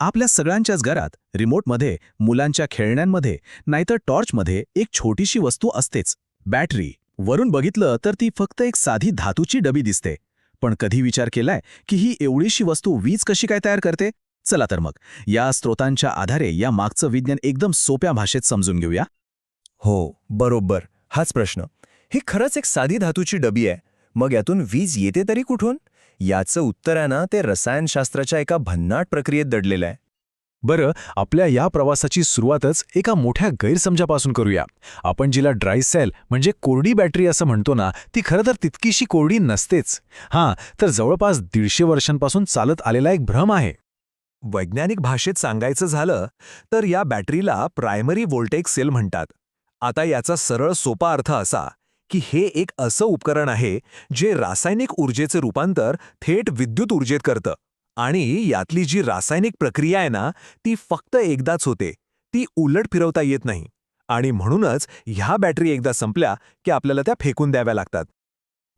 आपल्या सगळ्यांच्याच घरात रिमोटमध्ये मुलांच्या खेळण्यांमध्ये नाहीतर टॉर्चमध्ये एक छोटीशी वस्तू असतेच बॅटरी. वरून बघितलं तर ती फक्त एक साधी धातूची डबी दिसते. पण कधी विचार केलाय की ही एवढीशी वस्तू वीज कशी काय तयार करते? चला तर मग या स्रोतांच्या आधारे या मागचं विज्ञान एकदम सोप्या भाषेत समजून घेऊया. हो बरोबर. हाच प्रश्न. ही खरंच एक साधी धातूची डबी आहे. मग यातून वीज येते तरी कुठून? याचं उत्तर आहे ना ते रसायनशास्त्राच्या एका भन्नाट प्रक्रियेत दडलेलं आहे. बरं आपल्या या प्रवासाची सुरुवातच एका मोठ्या गैरसमजापासून करूया. आपण जिला ड्राय सेल म्हणजे कोरडी बॅटरी असं म्हणतो ना ती खरं तर तितकीशी कोरडी नसतेच. हां तर जवळपास दीडशे वर्षांपासून चालत आलेला एक भ्रम आहे. वैज्ञानिक भाषेत सांगायचं झालं तर या बॅटरीला प्रायमरी व्होल्टेक सेल म्हणतात. आता याचा सरळ सोपा अर्थ असा की हे एक असं उपकरण आहे जे रासायनिक ऊर्जेचे रूपांतर थेट विद्युत ऊर्जेत करतं. आणि यातली जी रासायनिक प्रक्रिया आहे ना ती फक्त एकदाच होते. ती उलट फिरवता येत नाही. आणि म्हणूनच ह्या बॅटरी एकदा संपल्या की आपल्याला त्या फेकून द्याव्या लागतात.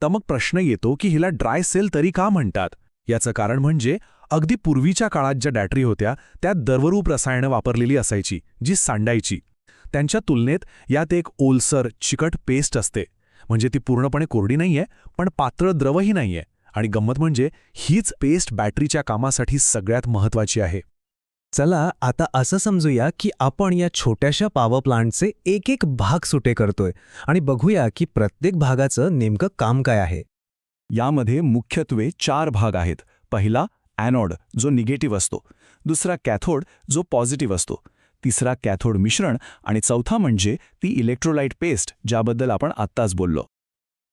तर मग प्रश्न येतो की हिला ड्राय सेल तरी का म्हणतात? याचं कारण म्हणजे अगदी पूर्वीच्या काळात ज्या बॅटरी होत्या त्यात दर्वरूप रसायनं वापरलेली असायची जी सांडायची. त्यांच्या तुलनेत यात एक ओलसर चिकट पेस्ट असते. म्हणजे ती पूर्णपणे कोरडी नाहीये पण पातळ द्रवही नाहीये. आणि गंमत म्हणजे हीच पेस्ट बॅटरीच्या कामासाठी सगळ्यात महत्वाची आहे. चला आता असं समजूया की आपण या छोट्याशा पॉवर प्लांटचे एक एक भाग सुटे करतोय आणि बघूया की प्रत्येक भागाचं नेमकं काम काय आहे. यामध्ये मुख्यत्वे चार भाग आहेत. पहिला अॅनॉड जो निगेटिव्ह असतो. दुसरा कॅथोड जो पॉझिटिव्ह असतो. तिसरा कॅथोड मिश्रण आणि चौथा म्हणजे ती इलेक्ट्रोलाइट पेस्ट ज्याबद्दल आपण आत्ताच बोललो.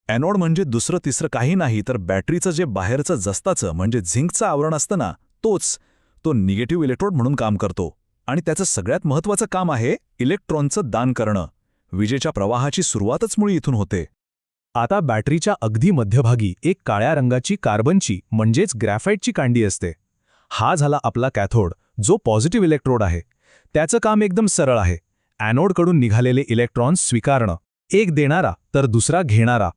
ॲनोड म्हणजे दुसरं तिसरं काही नाही तर बॅटरीचं जे बाहेरचं जस्ताचं म्हणजे झिंकचं आवरण असतं ना तोच तो निगेटिव्ह इलेक्ट्रोड म्हणून काम करतो. आणि त्याचं सगळ्यात महत्त्वाचं काम आहे इलेक्ट्रॉनचं दान करणं. विजेच्या प्रवाहाची सुरुवातच मुळी इथून होते. आता बॅटरीच्या अगदी मध्यभागी एक काळ्या रंगाची कार्बनची म्हणजेच ग्रॅफाईटची कांडी असते. हा झाला आपला कॅथोड जो पॉझिटिव्ह इलेक्ट्रोड आहे. त्याचं काम एकदम सरळ आहे. ॲनोडकडून निघालेले इलेक्ट्रॉन्स स्वीकारणं. एक देणारा तर दुसरा घेणारा.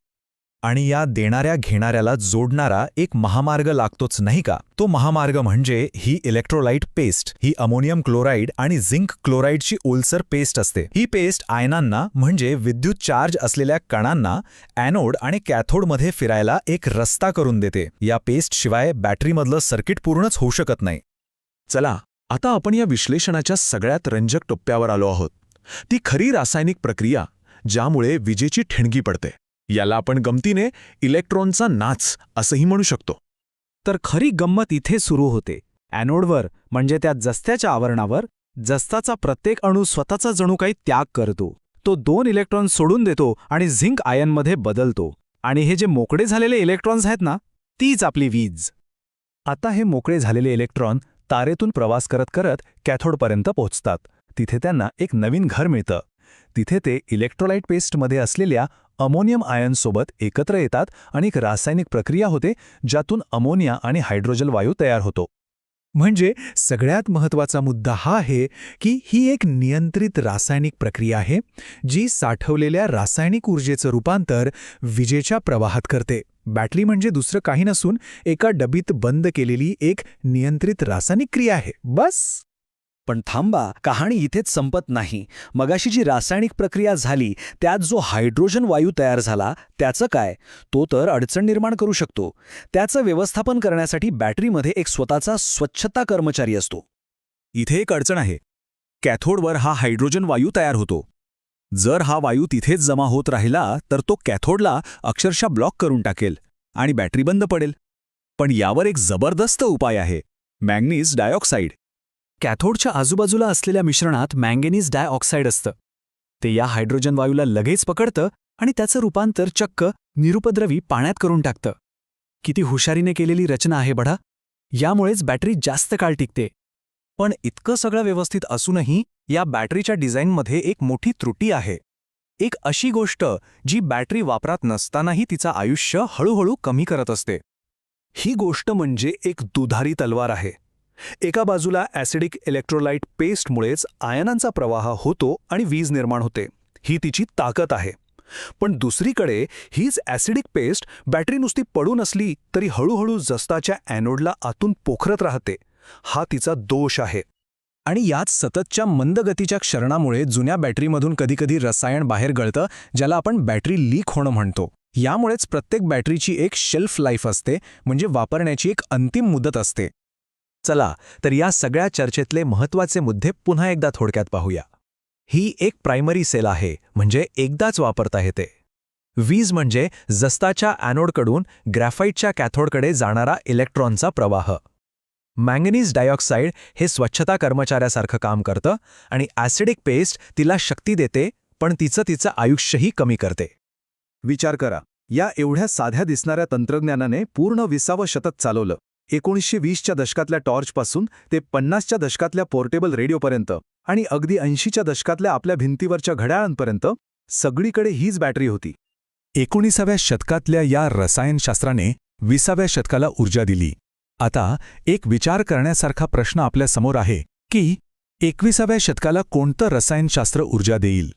आणि या देणाऱ्या घेणाऱ्याला जोडणारा एक महामार्ग लागतोच नाही का? तो महामार्ग म्हणजे ही इलेक्ट्रोलाइट पेस्ट ही अमोनियम क्लोराईड आणि झिंक क्लोराईडची ओलसर पेस्ट असते. ही पेस्ट आयनांना म्हणजे विद्युत चार्ज असलेल्या कणांना ॲनोड आणि कॅथोडमध्ये फिरायला एक रस्ता करून देते. या पेस्टशिवाय बॅटरीमधलं सर्किट पूर्णच होऊ शकत नाही. चला आता आपण या विश्लेषणाच्या सगळ्यात रंजक टप्प्यावर आलो आहोत. ती खरी रासायनिक प्रक्रिया ज्यामुळे विजेची ठिणगी पडते. याला आपण गमतीने इलेक्ट्रॉनचा नाच असंही म्हणू शकतो. तर खरी गंमत इथे सुरू होते. ॲनोडवर म्हणजे त्या जस्त्याच्या आवरणावर जस्ताचा प्रत्येक अणू स्वतःचा जणू काही त्याग करतो. तो दोन इलेक्ट्रॉन सोडून देतो आणि झिंक आयनमध्ये बदलतो. आणि हे जे मोकळे झालेले इलेक्ट्रॉन्स आहेत ना तीच आपली वीज. आता हे मोकळे झालेले इलेक्ट्रॉन तारेतून प्रवास करत करत कॅथोडपर्यंत पोहोचतात. तिथे त्यांना एक नवीन घर मिळतं. तिथे ते इलेक्ट्रोलाइट पेस्टमध्ये असलेल्या अमोनियम आयनसोबत एकत्र येतात आणि एक रासायनिक प्रक्रिया होते ज्यातून अमोनिया आणि हायड्रोजल वायू तयार होतो. म्हणजे सगळ्यात महत्त्वाचा मुद्दा हा आहे की ही एक नियंत्रित रासायनिक प्रक्रिया आहे जी साठवलेल्या रासायनिक ऊर्जेचं रूपांतर विजेच्या प्रवाहात करते. बॅटरी म्हणजे दुसरं काही नसून एका डबीत बंद केलेली एक नियंत्रित रासायनिक क्रिया आहे. बस! पण थांबा कहाणी इथेच संपत नाही. मगाशी जी रासायनिक प्रक्रिया झाली त्यात जो हायड्रोजन वायू तयार झाला त्याचं काय? तो तर अडचण निर्माण करू शकतो. त्याचं व्यवस्थापन करण्यासाठी बॅटरीमध्ये एक स्वतःचा स्वच्छता कर्मचारी असतो. इथे एक अडचण आहे. कॅथोडवर हा हायड्रोजन वायू तयार होतो. जर हा वायू तिथेच जमा होत राहिला तर तो कॅथोडला अक्षरशः ब्लॉक करून टाकेल आणि बॅटरी बंद पडेल. पण यावर एक जबरदस्त उपाय आहे. Manganese dioxide. कॅथोडच्या आजूबाजूला असलेल्या मिश्रणात मँगेनीज डायऑक्साईड असतं. ते या हायड्रोजन वायूला लगेच पकडतं आणि त्याचं रूपांतर चक्क निरुपद्रवी पाण्यात करून टाकतं. किती हुशारीने केलेली रचना आहे बढा. यामुळेच बॅटरी जास्त काळ टिकते. पण इतकं सगळं व्यवस्थित असूनही या बॅटरीच्या डिझाईनमध्ये एक मोठी त्रुटी आहे. एक अशी गोष्ट जी बॅटरी वापरात नसतानाही तिचं आयुष्य हळूहळू कमी करत असते. ही गोष्ट म्हणजे एक दुधारी तलवार आहे. एका बाजूला ॲसिडिक इलेक्ट्रोलाइट पेस्टमुळेच आयनांचा प्रवाह होतो आणि वीज निर्माण होते. ही तिची ताकद आहे. पण दुसरीकडे हीच ॲसिडिक पेस्ट बॅटरी नुसती पडून असली तरी हळूहळू जस्ताच्या ॲनोडला आतून पोखरत राहते. हा तिचा दोष आहे. आणि याच सततच्या मंदगतीच्या क्षरणामुळे जुन्या बॅटरीमधून कधीकधी रसायन बाहेर गळतं ज्याला आपण बॅटरी लीक होणं म्हणतो. यामुळेच प्रत्येक बॅटरीची एक शेल्फ लाईफ असते म्हणजे वापरण्याची एक अंतिम मुदत असते. चला तर या सगळ्या चर्चेतले महत्त्वाचे मुद्दे पुन्हा एकदा थोडक्यात पाहूया. ही एक प्रायमरी सेल आहे म्हणजे एकदाच वापरता येते वीज म्हणजे जस्ताच्या ॲनोडकडून ग्रॅफाईटच्या कॅथोडकडे जाणारा इलेक्ट्रॉनचा प्रवाह. मँगनीज डायऑक्साईड हे स्वच्छता कर्मचाऱ्यासारखं काम करतं आणि ॲसिडिक पेस्ट तिला शक्ती देते पण तिचं तिचं आयुष्यही कमी करते. विचार करा या एवढ्या साध्या दिसणाऱ्या तंत्रज्ञानाने पूर्ण विसावं शतक चालवलं. एकोणीसशे वीसच्या दशकातल्या टॉर्चपासून ते पन्नासच्या दशकातल्या पोर्टेबल रेडिओपर्यंत आणि अगदी ऐंशीच्या दशकातल्या आपल्या भिंतीवरच्या घड्याळांपर्यंत सगळीकडे हीच बॅटरी होती. एकोणीसाव्या शतकातल्या या रसायनशास्त्राने विसाव्या शतकाला ऊर्जा दिली. आता एक विचार करण्यासारखा प्रश्न आपल्यासमोर आहे की एकविसाव्या शतकाला कोणतं रसायनशास्त्र ऊर्जा देईल?